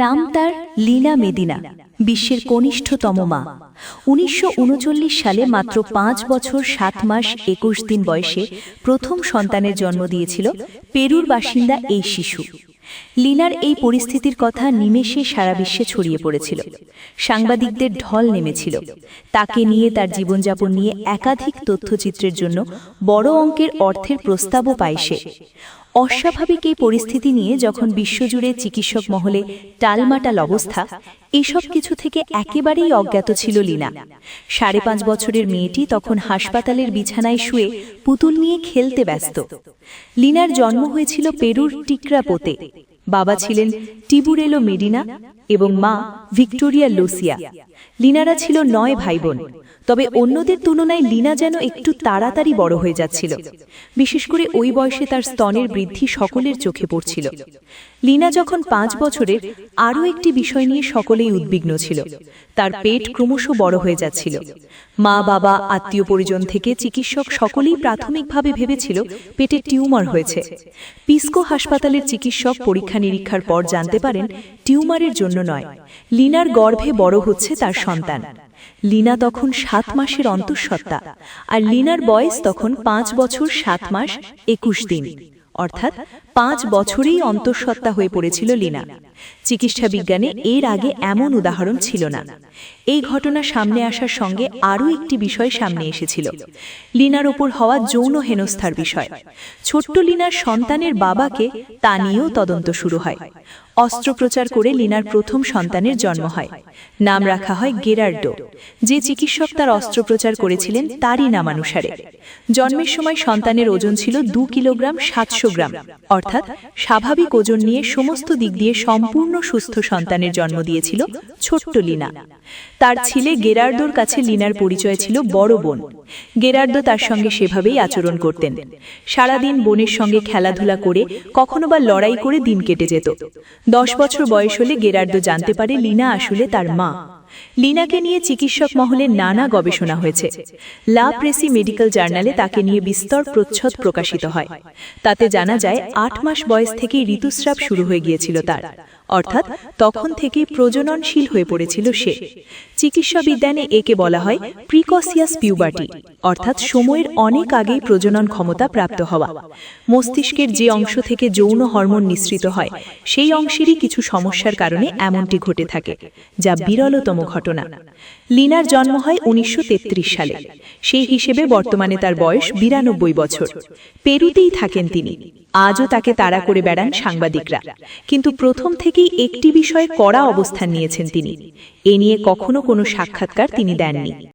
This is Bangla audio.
নাম তার লীনা মেদিনা, বিশ্বের কনিষ্ঠতম মা। উনিশশো উনচল্লিশ সালে মাত্র পাঁচ বছর, সাত মাস, একুশ দিন বয়সে প্রথম সন্তানের জন্ম দিয়েছিল পেরুর বাসিন্দা এই শিশু। লিনার এই পরিস্থিতির কথা নিমেষে সারা বিশ্বে ছড়িয়ে পড়েছিল। সাংবাদিকদের ঢল নেমেছিল। তাকে নিয়ে তার জীবনযাপন নিয়ে একাধিক তথ্যচিত্রের জন্য বড় অঙ্কের অর্থের প্রস্তাবও পায় সে। অস্বাভাবিক এই পরিস্থিতি নিয়ে যখন বিশ্বজুড়ে চিকিৎসক মহলে টালমাটাল অবস্থা, এসব কিছু থেকে একেবারেই অজ্ঞাত ছিল লীনা। সাড়ে পাঁচ বছরের মেয়েটি তখন হাসপাতালের বিছানায় শুয়ে পুতুল নিয়ে খেলতে ব্যস্ত। লিনার জন্ম হয়েছিল পেরুর টিকরাপোতে। বাবা ছিলেন টিবুরেলো মেডিনা এবং মা ভিক্টোরিয়া লোসিয়া। লিনারা ছিল নয় ভাই বোন তবে অন্যদের তুলনায় লিনা যেন একটু তাড়াতাড়ি বড় হয়ে যাচ্ছিল। বিশেষ করে ওই বয়সে তার স্তনের বৃদ্ধি সকলের চোখে পড়ছিল। লিনা যখন পাঁচ বছরের আরও একটি বিষয় নিয়ে সকলেই উদ্বিগ্ন ছিল। তার পেট ক্রমশ বড় হয়ে যাচ্ছিল। মা, বাবা, আত্মীয় পরিজন থেকে চিকিৎসক সকলেই প্রাথমিকভাবে ভেবেছিল পেটে টিউমার হয়েছে। পিসকো হাসপাতালের চিকিৎসক পরীক্ষা নিরীক্ষার পর জানতে পারেন টিউমারের জন্য নয়, লিনার গর্ভে বড় হচ্ছে তার সন্তান। লিনা তখন সাত মাসের অন্তঃসত্ত্বা আর লিনার বয়স তখন পাঁচ বছর সাত মাস একুশ দিন। অর্থাৎ পাঁচ বছরেই অন্তঃসত্ত্বা হয়ে পড়েছিল লিনা। চিকিৎসা বিজ্ঞানে এর আগে এমন উদাহরণ ছিল না। এই ঘটনা সামনে আসার সঙ্গে আরও একটি বিষয় সামনে এসেছিল, লিনার ওপর হওয়া যৌন হেনস্থার বিষয়। ছোট্ট লিনার সন্তানের বাবাকে তা নিয়েও তদন্ত শুরু হয়। অস্ত্রোপচার করে লিনার প্রথম সন্তানের জন্ম হয়। নাম রাখা হয় গেরার্ডো, যে চিকিৎসক তার অস্ত্রোপচার করেছিলেন তারই নামানুসারে। জন্মের সময় সন্তানের ওজন ছিল দু কিলোগ্রাম সাতশো গ্রাম, অর্থাৎ স্বাভাবিক ওজন নিয়ে সমস্ত দিক দিয়ে সম্পূর্ণ সুস্থ সন্তানের জন্ম দিয়েছিল ছোট্ট লিনা। তার ছেলে গেরার্দোর কাছে লিনার পরিচয় ছিল বড় বোন। গেরার্দো তার সঙ্গে সেভাবেই আচরণ করতেন। সারাদিন বোনের সঙ্গে খেলাধুলা করে কখনো বা লড়াই করে দিন কেটে যেত। দশ বছর বয়স হলে গেরার্দো জানতে পারে লিনা আসলে তার মা। লিনাকে নিয়ে চিকিৎসক মহলে নানা গবেষণা হয়েছে। লা প্রেসি মেডিকেল জার্নালে তাকে নিয়ে বিস্তর প্রচ্ছদ প্রকাশিত হয়। তাতে জানা যায়, আট মাস বয়স থেকে ঋতুস্রাব শুরু হয়ে গিয়েছিল তার। অর্থাৎ তখন থেকে প্রজননশীল হয়ে পড়েছিল সে। চিকিৎসা বিজ্ঞানে একে বলা হয় প্রিকসিয়াস পিউবার্টি। অর্থাৎ সময়ের অনেক আগেই প্রজনন ক্ষমতা প্রাপ্ত হওয়া। মস্তিষ্কের যে অংশ থেকে যৌন হরমোন নিঃসৃত হয়, সেই অংশেরই কিছু সমস্যার কারণে এমনটি ঘটে থাকে, যা বিরলতম ঘটনা। লিনার জন্ম হয় উনিশশো তেত্রিশ সালে। সেই হিসেবে বর্তমানে তার বয়স বিরানব্বই বছর। পেরুতেই থাকেন তিনি। আজও তাকে তাড়া করে বেড়ান সাংবাদিকরা। কিন্তু প্রথম থেকেই একটি বিষয়ে কড়া অবস্থান নিয়েছেন তিনি। এ নিয়ে কখনো কোনো সাক্ষাৎকার তিনি দেননি।